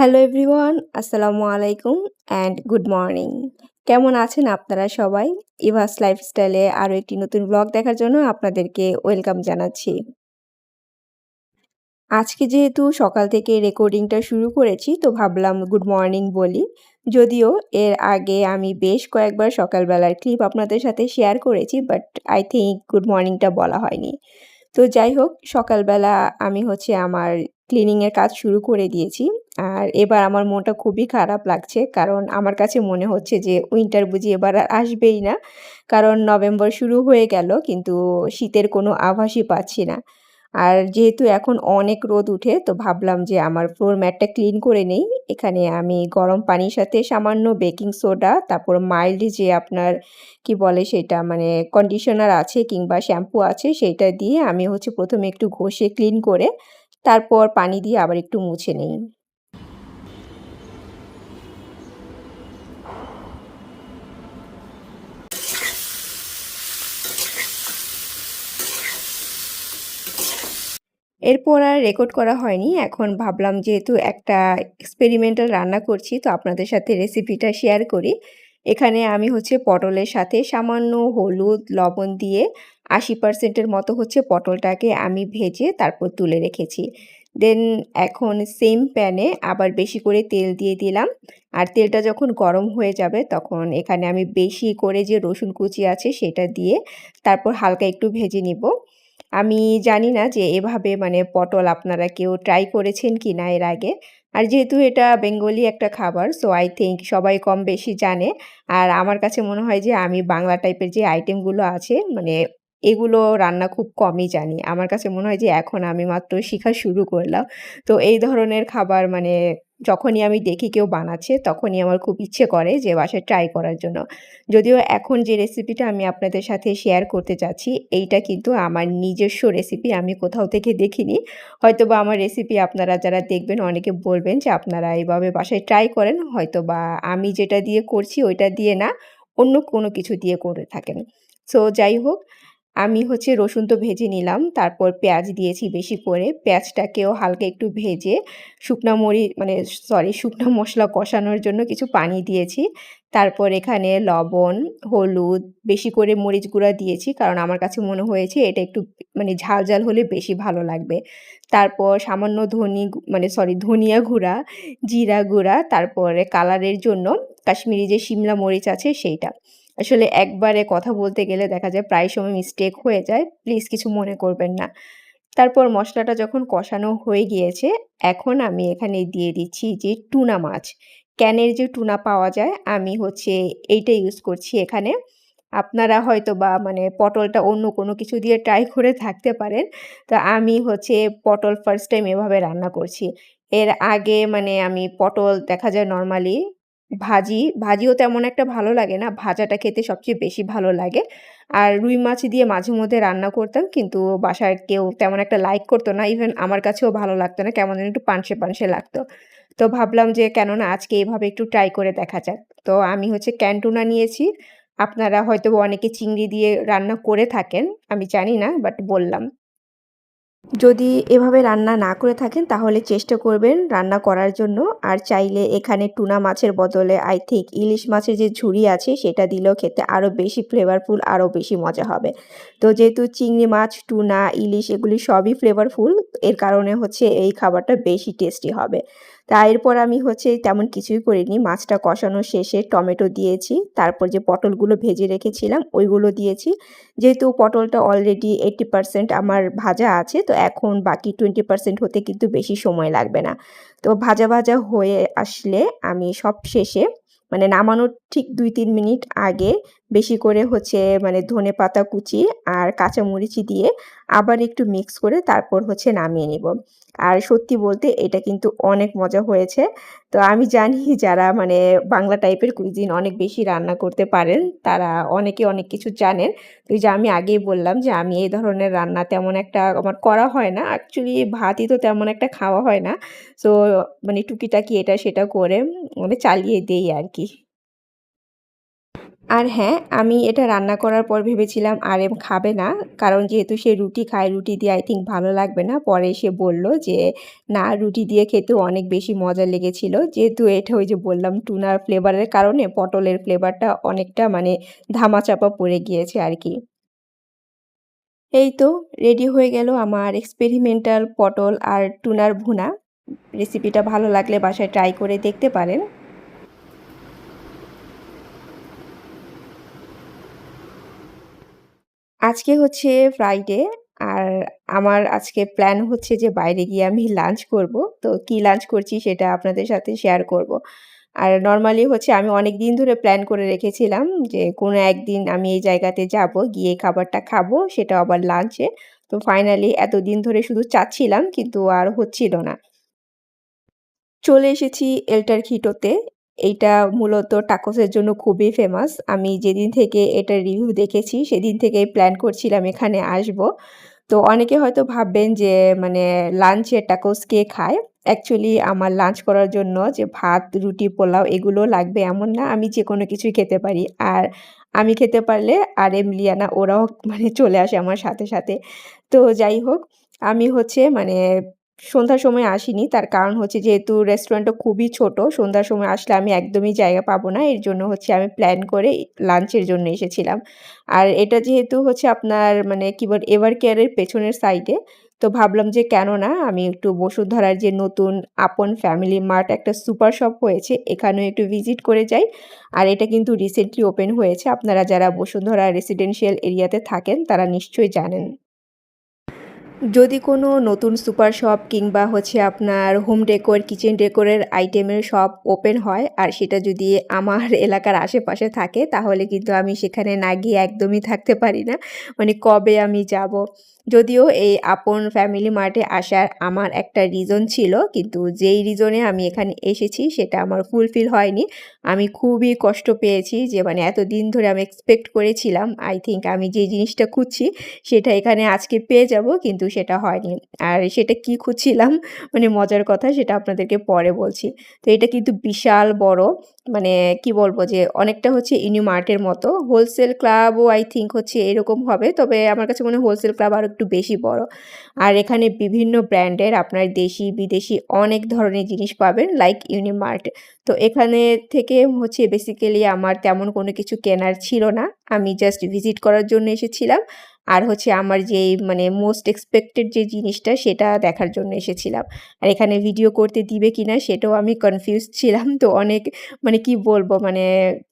Hello everyone আসসালামু আলাইকুম and good morning কেমন আছেন আপনারা সবাই? ইভাস লাইফস্টাইলে আরও একটি নতুন ব্লগ দেখার জন্য আপনাদেরকে ওয়েলকাম জানাচ্ছি। আজকে যেহেতু সকাল থেকে রেকর্ডিংটা শুরু করেছি, তো ভাবলাম গুড মর্নিং বলি। যদিও এর আগে আমি বেশ কয়েকবার সকালবেলার ক্লিপ আপনাদের সাথে শেয়ার করেছি বাট আই থিঙ্ক গুড মর্নিংটা বলা হয়নি। তো যাই হোক, সকালবেলা আমি হচ্ছে আমার ক্লিনিংয়ের কাজ শুরু করে দিয়েছি। আর এবার আমার মনটা খুবই খারাপ লাগছে, কারণ আমার কাছে মনে হচ্ছে যে উইন্টার বুঝি এবার আর আসবেই না। কারণ নভেম্বর শুরু হয়ে গেল, কিন্তু শীতের কোনো আভাসই পাচ্ছি না। আর যেহেতু এখন অনেক রোদ উঠে, তো ভাবলাম যে আমার ফ্লোর ম্যাটটা ক্লিন করে নেই। এখানে আমি গরম পানির সাথে সামান্য বেকিং সোডা তারপর মাইল্ড যে আপনার কি বলে সেটা মানে কন্ডিশনার আছে কিংবা শ্যাম্পু আছে সেটা দিয়ে আমি হচ্ছে প্রথমে একটু ঘষে ক্লিন করে, তারপর পানি দিয়ে আবার একটু মুছে নেই। এরপর আর রেকর্ড করা হয়নি। এখন ভাবলাম যেহেতু একটা এক্সপেরিমেন্টাল রান্না করছি, তো আপনাদের সাথে রেসিপিটা শেয়ার করি। এখানে আমি হচ্ছে পটলের সাথে সামান্য হলুদ, লবণ দিয়ে আশি পার্সেন্টের মতো হচ্ছে পটলটাকে আমি ভেজে তারপর তুলে রেখেছি। দেন এখন সেম প্যানে আবার বেশি করে তেল দিয়ে দিলাম। আর তেলটা যখন গরম হয়ে যাবে, তখন এখানে আমি বেশি করে যে রসুন কুচি আছে, সেটা দিয়ে তারপর হালকা একটু ভেজে নিব। আমি জানি না যে এভাবে মানে পটল আপনারা কেউ ট্রাই করেছেন কি না এর আগে। আর যেহেতু এটা বেঙ্গলি একটা খাবার সো আই থিঙ্ক সবাই কম বেশি জানে। আর আমার কাছে মনে হয় যে আমি বাংলা টাইপের যে আইটেমগুলো আছে মানে এগুলো রান্না খুব কমই জানি। আমার কাছে মনে হয় যে এখন আমি মাত্র শেখা শুরু করলাম। তো এই ধরনের খাবার মানে যখনই আমি দেখি কেউ বানাচ্ছে, তখনই আমার খুব ইচ্ছে করে যে বাসায় ট্রাই করার জন্য। যদিও এখন যে রেসিপিটা আমি আপনাদের সাথে শেয়ার করতে চাচ্ছি এইটা কিন্তু আমার নিজস্ব রেসিপি আমি কোথাও থেকে দেখিনি। হয়তো বা আমার রেসিপি আপনারা যারা দেখবেন, অনেকে বলবেন যে আপনারা এইভাবে বাসায় ট্রাই করেন হয়তো বা আমি যেটা দিয়ে করছি ওইটা দিয়ে না, অন্য কোনো কিছু দিয়ে করে থাকেন। সো যাই হোক আমি হচ্ছে রসুন তো ভেজে নিলাম, তারপর পেঁয়াজ দিয়েছি বেশি করে। পেঁয়াজটাকেও হালকা একটু ভেজে শুকনা মরি মানে সরি শুকনো মশলা কষানোর জন্য কিছু পানি দিয়েছি। তারপর এখানে লবণ, হলুদ, বেশি করে মরিচ গুঁড়া দিয়েছি, কারণ আমার কাছে মনে হয়েছে এটা একটু মানে ঝাল ঝাল হলে বেশি ভালো লাগবে। তারপর সামান্য ধনি মানে সরি ধনিয়া গুঁড়া, জিরা গুঁড়া, তারপরে কালারের জন্য কাশ্মীরি যে শিমলা মরিচ আছে সেইটা। আসলে একবারে কথা বলতে গেলে দেখা যায় প্রায় সময় মিস্টেক হয়ে যায় প্লিজ কিছু মনে করবেন না। তারপর মশলাটা যখন কষানো হয়ে গিয়েছে, এখন আমি এখানে দিয়ে দিচ্ছি যে টুনা মাছ। ক্যানের যে টুনা পাওয়া যায়, আমি হচ্ছে এইটা ইউজ করছি এখানে। আপনারা হয়তো বা মানে পটলটা অন্য কোনো কিছু দিয়ে ট্রাই করে থাকতে পারেন, তো আমি হচ্ছে পটল ফার্স্ট টাইম এভাবে রান্না করছি। এর আগে মানে আমি পটল দেখা যায় নর্মালি ভাজি, ভাজিও তেমন একটা ভালো লাগে না। ভাজাটা খেতে সবচেয়ে বেশি ভালো লাগে। আর রুই মাছ দিয়ে মাঝে মধ্যে রান্না করতাম কিন্তু বাসায় কেউ তেমন একটা লাইক করতো না। ইভেন আমার কাছেও ভালো লাগতো না। কেমন একটু পানসে, পানসে লাগতো। তো ভাবলাম যে কেননা আজকে এভাবে একটু ট্রাই করে দেখা যাক। তো আমি হচ্ছে ক্যান্টুনা নিয়েছি। আপনারা হয়তো অনেকে চিংড়ি দিয়ে রান্না করে থাকেন। আমি জানি না বাট বললাম। যদি এভাবে রান্না না করে থাকেন, তাহলে চেষ্টা করবেন রান্না করার জন্য। আর চাইলে এখানে টুনা মাছের বদলে আই থিঙ্ক ইলিশ মাছের যে ঝুড়ি আছে, সেটা দিলেও খেতে আরও বেশি ফ্লেভারফুল আরও বেশি মজা হবে। তো যেহেতু চিংড়ি মাছ, টুনা, ইলিশ, এগুলি সবই ফ্লেভারফুল এর কারণে হচ্ছে এই খাবারটা বেশি টেস্টি হবে। তা এরপর আমি হচ্ছে তেমন কিছুই করিনি। মাছটা কষানো শেষে টমেটো দিয়েছি, তারপর যে পটলগুলো ভেজে রেখেছিলাম ওইগুলো দিয়েছি। যেহেতু পটলটা অলরেডি এইট্টি পারসেন্ট আমার ভাজা আছে, তো এখন বাকি টোয়েন্টি পারসেন্ট হতে কিন্তু বেশি সময় লাগবে না। তো ভাজা ভাজা হয়ে আসলে আমি সব শেষে মানে নামানোর ঠিক দুই তিন মিনিট আগে বেশি করে হচ্ছে মানে ধনে পাতা কুচি আর কাঁচামরিচি দিয়ে আবার একটু মিক্স করে তারপর হচ্ছে নামিয়ে নিব। আর সত্যি বলতে এটা কিন্তু অনেক মজা হয়েছে। তো আমি জানি যারা মানে বাংলা টাইপের কুইজিন অনেক বেশি রান্না করতে পারেন, তারা অনেকে অনেক কিছু জানেন। তো যে আমি আগেই বললাম যে আমি এই ধরনের রান্না তেমন একটা আমার করা হয় না। অ্যাকচুয়ালি ভাতই তো তেমন একটা খাওয়া হয় না। সো মানে টুকিটাকি এটা সেটা করে মানে চালিয়ে দেই আর কি। আর হ্যাঁ, আমি এটা রান্না করার পর ভেবেছিলাম আর এম খাবে না। কারণ যেহেতু সে রুটি খায়, রুটি দিয়ে আই থিঙ্ক ভালো লাগবে না। পরে সে বলল যে, "না, রুটি দিয়ে খেতেও অনেক বেশি মজা লেগেছিল।" যেহেতু এটা ওই যে বললাম টুনার ফ্লেভারের কারণে পটলের ফ্লেভারটা অনেকটা মানে ধামাচাপা পড়ে গিয়েছে আর কি এই তো রেডি হয়ে গেল আমার এক্সপেরিমেন্টাল পটল আর টুনার ভুনা। রেসিপিটা ভালো লাগলে বাসায় ট্রাই করে দেখতে পারেন। আজকে হচ্ছে ফ্রাইডে আর আমার আজকে প্ল্যান হচ্ছে যে বাইরে গিয়ে আমি লাঞ্চ করব। তো কি লাঞ্চ করছি সেটা আপনাদের সাথে শেয়ার করব। আর নর্মালি হচ্ছে আমি অনেক দিন ধরে প্ল্যান করে রেখেছিলাম যে কোনো একদিন আমি এই জায়গাতে যাব, গিয়ে খাবারটা খাব সেটা আবার লাঞ্চে। তো ফাইনালি এতদিন ধরে শুধু চাচ্ছিলাম কিন্তু আর হচ্ছিল না। চলে এসেছি এল টার্কিটোতে। এইটা মূলত টাকোসের জন্য খুবই ফেমাস। আমি যেদিন থেকে এটা রিভিউ দেখেছি সেদিন থেকে প্ল্যান করছিলাম এখানে আসব। তো অনেকে হয়তো ভাববেন যে মানে লাঞ্চে টাকোস কে খায়? অ্যাকচুয়ালি আমার লাঞ্চ করার জন্য যে ভাত, রুটি, পোলাও এগুলো লাগবে এমন না। আমি যে কোনো কিছুই খেতে পারি। আর আমি খেতে পারলে আরেম, লিয়ানা ওরাও মানে চলে আসে আমার সাথে, সাথে। তো যাই হোক আমি হচ্ছে মানে সন্ধ্যার সময় আসিনি। তার কারণ হচ্ছে যেহেতু রেস্টুরেন্টটা খুবই ছোট, সন্ধ্যার সময় আসলে আমি একদমই জায়গা পাবো না। এর জন্য হচ্ছে আমি প্ল্যান করে লাঞ্চের জন্য এসেছিলাম। আর এটা যেহেতু হচ্ছে আপনার মানে কি বলে এভার কেয়ারের পেছনের সাইডে। তো ভাবলাম যে কেন না আমি একটু বসুন্ধরার যে নতুন আপন ফ্যামিলি মার্ট একটা সুপার শপ হয়েছে এখানেও একটু ভিজিট করে যাই। আর এটা কিন্তু রিসেন্টলি ওপেন হয়েছে। আপনারা যারা বসুন্ধরা রেসিডেন্সিয়াল এরিয়াতে থাকেন তারা নিশ্চয়ই জানেন। যদি কোনো নতুন সুপার শপ কিংবা হচ্ছে আপনার হোম ডেকোর, কিচেন ডেকোরের আইটেমের শপ ওপেন হয় আর সেটা যদি আমার এলাকার আশেপাশে থাকে তাহলে কিন্তু আমি সেখানে না গিয়ে একদমই থাকতে পারি না। মানে কবে আমি যাব। যদিও এই আপন ফ্যামিলি মার্টে আসার আমার একটা রিজন ছিল কিন্তু যেই রিজনে আমি এখানে এসেছি সেটা আমার ফুলফিল হয়নি। আমি খুবই কষ্ট পেয়েছি যে মানে এতদিন ধরে আমি এক্সপেক্ট করেছিলাম আই থিঙ্ক আমি যে জিনিসটা খুঁজছি সেটা এখানে আজকে পেয়ে যাব কিন্তু সেটা হয়নি। আর সেটা কি খুঁজছিলাম মানে মজার কথা সেটা আপনাদেরকে পরে বলছি। তো এটা কিন্তু বিশাল বড় মানে কি বলব যে অনেকটা হচ্ছে ইউনিমার্টের মতো। হোলসেল ক্লাবও আই থিঙ্ক হচ্ছে এরকম হবে। তবে আমার কাছে মনে হয় হোলসেল ক্লাব আরও একটু বেশি বড়। আর এখানে বিভিন্ন ব্র্যান্ডের আপনার দেশি, বিদেশি অনেক ধরনের জিনিস পাবেন লাইক ইউনিমার্ট। তো এখানে থেকে হচ্ছে বেসিক্যালি আমার তেমন কোনো কিছু কেনার ছিল না। আমি জাস্ট ভিজিট করার জন্য এসেছিলাম। আর হচ্ছে আমার যেই মানে মোস্ট এক্সপেক্টেড যে জিনিসটা সেটা দেখার জন্য এসেছিলাম। আর এখানে ভিডিও করতে দিবে কি না সেটাও আমি কনফিউজ ছিলাম। তো অনেক মানে কি বলব মানে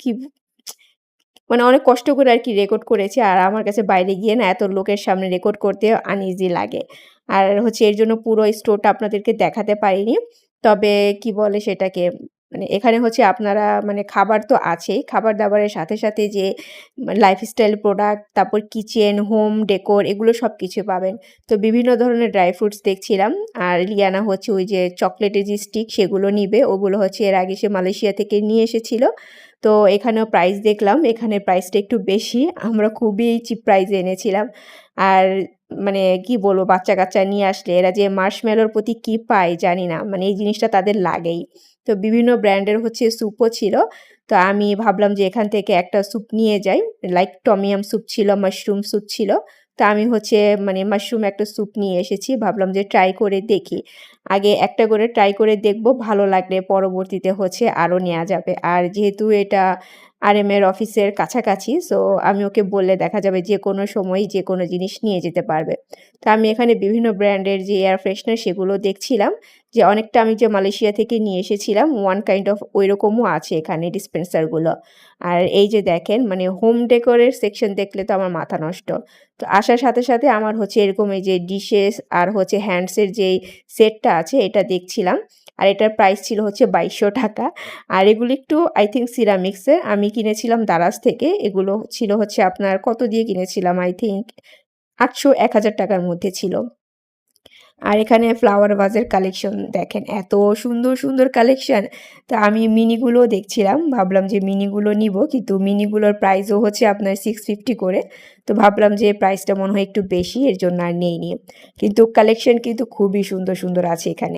কি মানে অনেক কষ্ট করে আর কি রেকর্ড করেছি। আর আমার কাছে বাইরে গিয়ে না এত লোকের সামনে রেকর্ড করতে আনইজি লাগে। আর হচ্ছে এর জন্য পুরো স্টোরটা আপনাদেরকে দেখাতে পারিনি। তবে কি বলে সেটাকে মানে এখানে হচ্ছে আপনারা মানে খাবার তো আছেই। খাবার-দাবারের সাথে, সাথে যে লাইফস্টাইল প্রোডাক্ট, তারপর কিচেন, হোম ডেকোর এগুলো সব কিছু পাবেন। তো বিভিন্ন ধরনের ড্রাই ফ্রুটস দেখছিলাম। আর লিয়ানা হচ্ছে ওই যে চকলেটের যে স্টিক সেগুলো নিবে। ওগুলো হচ্ছে এর আগে সে মালয়েশিয়া থেকে নিয়ে এসেছিল। তো এখানেও প্রাইস দেখলাম। এখানে প্রাইসটা একটু বেশি। আমরা খুবই চিপ প্রাইসে এনেছিলাম। আর মানে কি বলব বাচ্চা-কাচ্চা নিয়ে আসলে এরা যে মার্শমেলোর প্রতি কি পায় জানি না। মানে এই জিনিসটা তাদের লাগেই। তো বিভিন্ন ব্র্যান্ডের হচ্ছে স্যুপও ছিল। তো আমি ভাবলাম যে এখান থেকে একটা স্যুপ নিয়ে যাই। লাইক টমিয়াম স্যুপ ছিল, মাশরুম স্যুপ ছিল। তা আমি হচ্ছে মানে মাশরুম একটা স্যুপ নিয়ে এসেছি। ভাবলাম যে ট্রাই করে দেখি। আগে একটা করে ট্রাই করে দেখব। ভালো লাগলে পরবর্তীতে হচ্ছে আরও নেওয়া যাবে। আর যেহেতু এটা আর এম এর অফিসের কাছাকাছি সো আমি ওকে বললে দেখা যাবে যেকোনো সময়ই যেকোনো জিনিস নিয়ে যেতে পারবে। তো আমি এখানে বিভিন্ন ব্র্যান্ডের যে এয়ার ফ্রেশনার সেগুলো দেখছিলাম। যে অনেকটা আমি যে মালয়েশিয়া থেকে নিয়ে এসেছিলাম ওয়ান কাইন্ড অফ ঐরকমও আছে এখানে ডিসপেন্সারগুলো। আর এই যে দেখেন মানে হোম ডেকোরের সেকশন দেখলে তো আমার মাথা নষ্ট। তো আসার সাথে, সাথে আমার হচ্ছে এরকম এই যে ডিশেস আর হচ্ছে হ্যান্ডসের যেই সেটটা আছে এটা দেখছিলাম। আর এটার প্রাইস ছিল হচ্ছে ৳২২০০ আর এগুলো একটু আই থিঙ্ক সিরামিক্সের। আমি কিনেছিলাম দারাজ থেকে। এগুলো ছিল হচ্ছে আপনার কত দিয়ে কিনেছিলাম আই থিংক ৳৮০০-১,০০০ র মধ্যে ছিল। আর এখানে ফ্লাওয়ার ভাজের কালেকশন দেখেন এত সুন্দর, সুন্দর কালেকশন। তো আমি মিনিগুলোও দেখছিলাম। ভাবলাম যে মিনিগুলো নিব কিন্তু মিনিগুলোর প্রাইসও হচ্ছে আপনার $650 করে। তো ভাবলাম যে প্রাইসটা মনে হয় একটু বেশি এর জন্য আর নেই নিয়ে কিন্তু কালেকশন কিন্তু খুবই সুন্দর, সুন্দর আছে এখানে।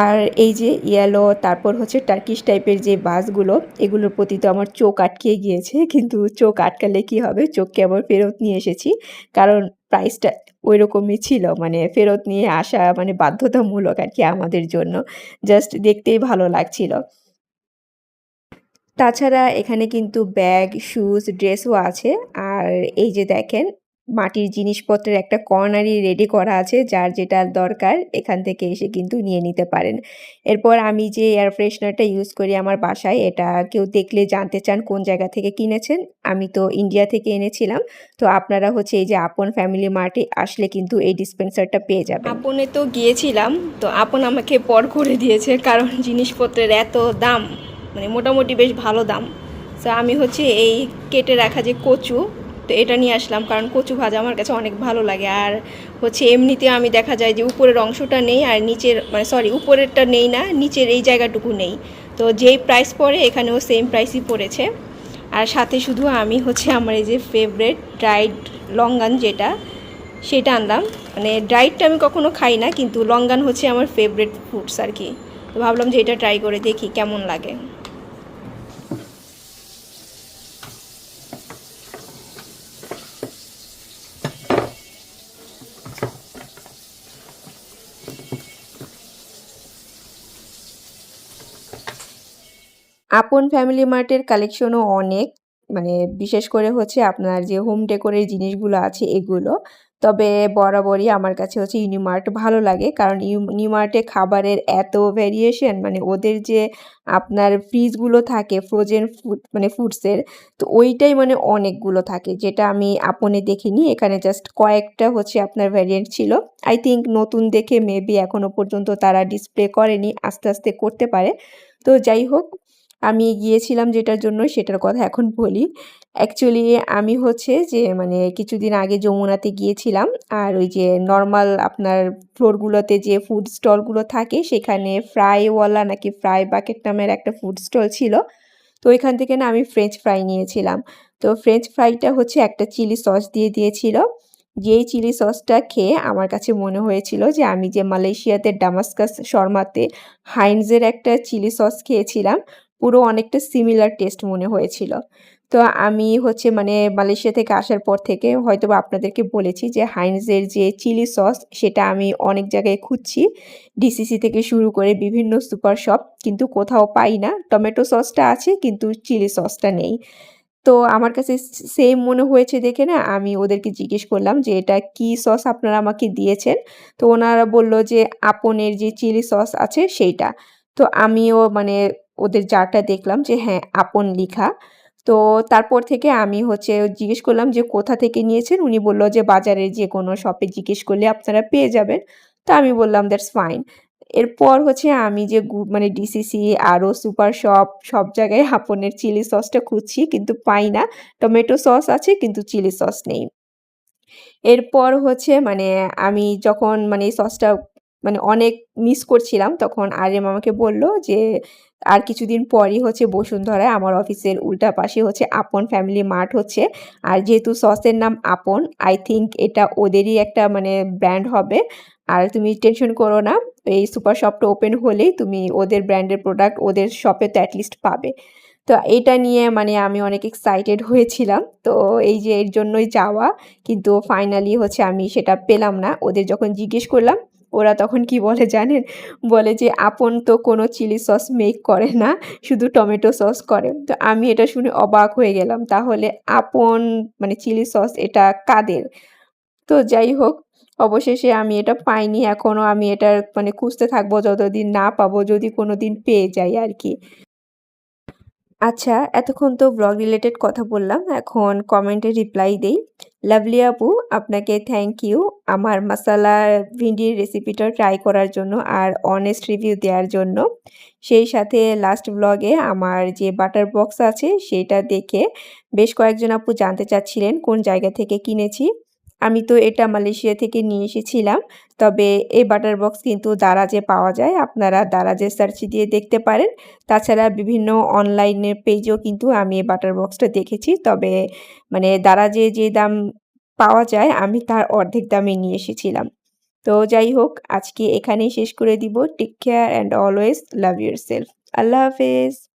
আর এই যে ইয়েলো তারপর হচ্ছে টার্কিশ টাইপের যে বাসগুলো এগুলোর প্রতি তো আমার চোখ আটকে গিয়েছে কিন্তু চোখ আটকালে কি হবে চোখকে আবার ফেরত নিয়ে এসেছি কারণ প্রাইসটা ওই রকমই ছিল। মানে ফেরত নিয়ে আসা মানে বাধ্যতামূলক আর কি আমাদের জন্য। জাস্ট দেখতেই ভালো লাগছিল। তাছাড়া এখানে কিন্তু ব্যাগ শুজ ড্রেসও আছে। আর এই যে দেখেন মাটির জিনিসপত্রের একটা কর্নারই রেডি করা আছে, যার যেটা দরকার, এখান থেকে এসে কিন্তু নিয়ে নিতে পারেন। এরপর আমি যে এয়ার ফ্রেশনারটা ইউজ করি আমার বাসায়, এটা কেউ দেখলে জানতে চান কোন জায়গা থেকে কিনেছেন, আমি তো ইন্ডিয়া থেকে এনেছিলাম। তো আপনারা হচ্ছে এই যে আপন ফ্যামিলি মার্টে আসলে কিন্তু এই ডিসপেন্সারটা পেয়ে যাবেন। আপনে তো গিয়েছিলাম, তো আপন আমাকে পর করে দিয়েছে, কারণ জিনিসপত্রের এত দাম মানে মোটামুটি বেশ ভালো দাম। তো আমি হচ্ছে এই কেটে রাখা যে কচু তো এটা নিয়ে আসলাম কারণ কচু ভাজা আমার কাছে অনেক ভালো লাগে। আর হচ্ছে এমনিতে আমি দেখা যায় যে উপরের অংশটা নেই আর নিচের মানে সরি উপরেরটা নেই না, নিচের এই জায়গাটুকু নেই। তো যেই প্রাইস পড়ে এখানেও সেম প্রাইসই পড়েছে। আর সাথে শুধু আমি হচ্ছে আমার এই যে ফেভারেট ড্রাইড লঙ্গান যেটা, সেটা আনলাম। মানে ড্রাইডটা আমি কখনো খাই না, কিন্তু লঙ্গান হচ্ছে আমার ফেভারেট ফুডস আর কি। তো ভাবলাম যে এটা ট্রাই করে দেখি কেমন লাগে। আপন ফ্যামিলি মার্টের কালেকশনও অনেক। মানে বিশেষ করে হচ্ছে আপনার যে হোম ডেকোরের জিনিসগুলো আছে এগুলো। তবে বরাবরই আমার কাছে হচ্ছে ইউনিমার্ট ভালো লাগে। কারণ ইউনিমার্টে খাবারের এত ভ্যারিয়েশন মানে ওদের যে আপনার ফ্রিজগুলো থাকে ফ্রোজেন ফুড মানে ফুডসের তো ওইটাই মানে অনেকগুলো থাকে। যেটা আমি আপনে দেখিনি, এখানে জাস্ট কয়েকটা হচ্ছে আপনার ভ্যারিয়েন্ট ছিল। আই থিঙ্ক নতুন দেখে মেবি এখনও পর্যন্ত তারা ডিসপ্লে করেনি, আস্তে আস্তে করতে পারে। তো যাই হোক আমি গিয়েছিলাম যেটার জন্য সেটার কথা এখন বলি। অ্যাকচুয়ালি আমি হচ্ছে যে মানে কিছুদিন আগে যমুনাতে গিয়েছিলাম। আর ওই যে নর্মাল আপনার ফ্লোরগুলোতে যে ফুড স্টলগুলো থাকে, সেখানে ফ্রাইওয়ালা নাকি ফ্রাই বাকেট নামের একটা ফুড স্টল ছিল। তো ওইখান থেকে না আমি ফ্রেঞ্চ ফ্রাই নিয়েছিলাম। তো ফ্রেঞ্চ ফ্রাইটা হচ্ছে একটা চিলি সস দিয়ে দিয়েছিল। যেই চিলি সসটা খেয়ে আমার কাছে মনে হয়েছিল যে, আমি যে মালয়েশিয়াতে ডামাস্কাস শর্মাতে হাইনজের একটা চিলি সস খেয়েছিলাম। পুরো অনেকটা সিমিলার টেস্ট মনে হয়েছিল। তো আমি হচ্ছে মানে মালয়েশিয়া থেকে আসার পর থেকে হয়তো আপনাদেরকে বলেছি যে হাইনজের যে চিলি সস, সেটা আমি অনেক জায়গায় খুঁজছি। ডিসিসি থেকে শুরু করে বিভিন্ন সুপার শপ, কিন্তু কোথাও পাই না। টমেটো সসটা আছে, কিন্তু চিলি সসটা নেই। তো আমার কাছে সেম মনে হয়েছে দেখে না, আমি ওদেরকে জিজ্ঞেস করলাম যে এটা কি সস আপনারা আমাকে দিয়েছেন? তো ওনারা বলল যে আপনের যে চিলি সস আছে, সেইটা। তো আমিও মানে ওদের জারটা দেখলাম যে হ্যাঁ আপন লিখা। তো তারপর থেকে আমি হচ্ছে জিজ্ঞেস করলাম যে, কোথা থেকে নিয়েছেন? উনি বলল যে, বাজারের যে কোনো শপে জিজ্ঞেস করলে আপনারা পেয়ে যাবেন। তো আমি বললাম দ্যাটস ফাইন এরপর হচ্ছে আমি যে মানে ডিসিসি আরও সুপার শপ, সব জায়গায় আপনের চিলি সসটা খুঁজছি, কিন্তু পাই না। টমেটো সস আছে, কিন্তু চিলি সস নেই। এরপর হচ্ছে মানে আমি যখন মানে সসটা মানে অনেক মিস করছিলাম, তখন আর্যম আমাকে বলল যে আর কিছুদিন পরই হচ্ছে বসুন্ধরায় আমার অফিসের উল্টা পাশে হচ্ছে আপন ফ্যামিলি মার্ট হচ্ছে। আর যেহেতু সসের নাম আপন আই থিঙ্ক এটা ওদেরই একটা মানে ব্র্যান্ড হবে। আর তুমি টেনশন করো না, এই সুপার শপটা ওপেন হলেই তুমি ওদের ব্র্যান্ডের প্রোডাক্ট ওদের শপে তো অ্যাটলিস্ট পাবে। তো এটা নিয়ে মানে আমি অনেক এক্সাইটেড হয়েছিলাম। তো এই যে এর জন্যই যাওয়া, কিন্তু ফাইনালি হচ্ছে আমি সেটা পেলাম না। ওদের যখন জিজ্ঞেস করলাম ওরা তখন কি বলে জানেন? বলে যে, আপন তো কোনো চিলি সস মেক করে না, শুধু টমেটো সস করে। তো আমি এটা শুনে অবাক হয়ে গেলাম, তাহলে আপন মানে চিলি সস এটা কাদের? তো যাই হোক, অবশেষে আমি এটা পাইনি এখনও আমি এটা মানে খুঁজতে থাকব, যতদিন না পাবো, যদি কোনো দিন পেয়ে যাই আর কি। আচ্ছা এতক্ষণ তো ব্লগ রিলেটেড কথা বললাম, এখন কমেন্টে রিপ্লাই দেই। লাভলি আপু, আপনাকে থ্যাংক ইউ আমার মশালা ভিন্ডির রেসিপিটা ট্রাই করার জন্য আর অনেস্ট রিভিউ দেওয়ার জন্য। সেই সাথে লাস্ট ব্লগে আমার যে বাটার বক্স আছে, সেটা দেখে বেশ কয়েকজন আপু জানতে চাচ্ছিলেন কোন জায়গা থেকে কিনেছি। আমি তো এটা মালয়েশিয়া থেকে নিয়ে এসেছিলাম। তবে এই বাটার বক্স কিন্তু দারাজে পাওয়া যায়। আপনারা দারাজে সার্চ দিয়ে দেখতে পারেন। তাছাড়া বিভিন্ন অনলাইনের পেজেও কিন্তু আমি এই বাটার বক্সটা দেখেছি। তবে মানে দারাজে যে দাম পাওয়া যায়, আমি তার অর্ধেক দামে নিয়ে এসেছিলাম। তো যাই হোক, আজকে এখানেই শেষ করে দিব। Take care and always love yourself আল্লাহ হাফেজ।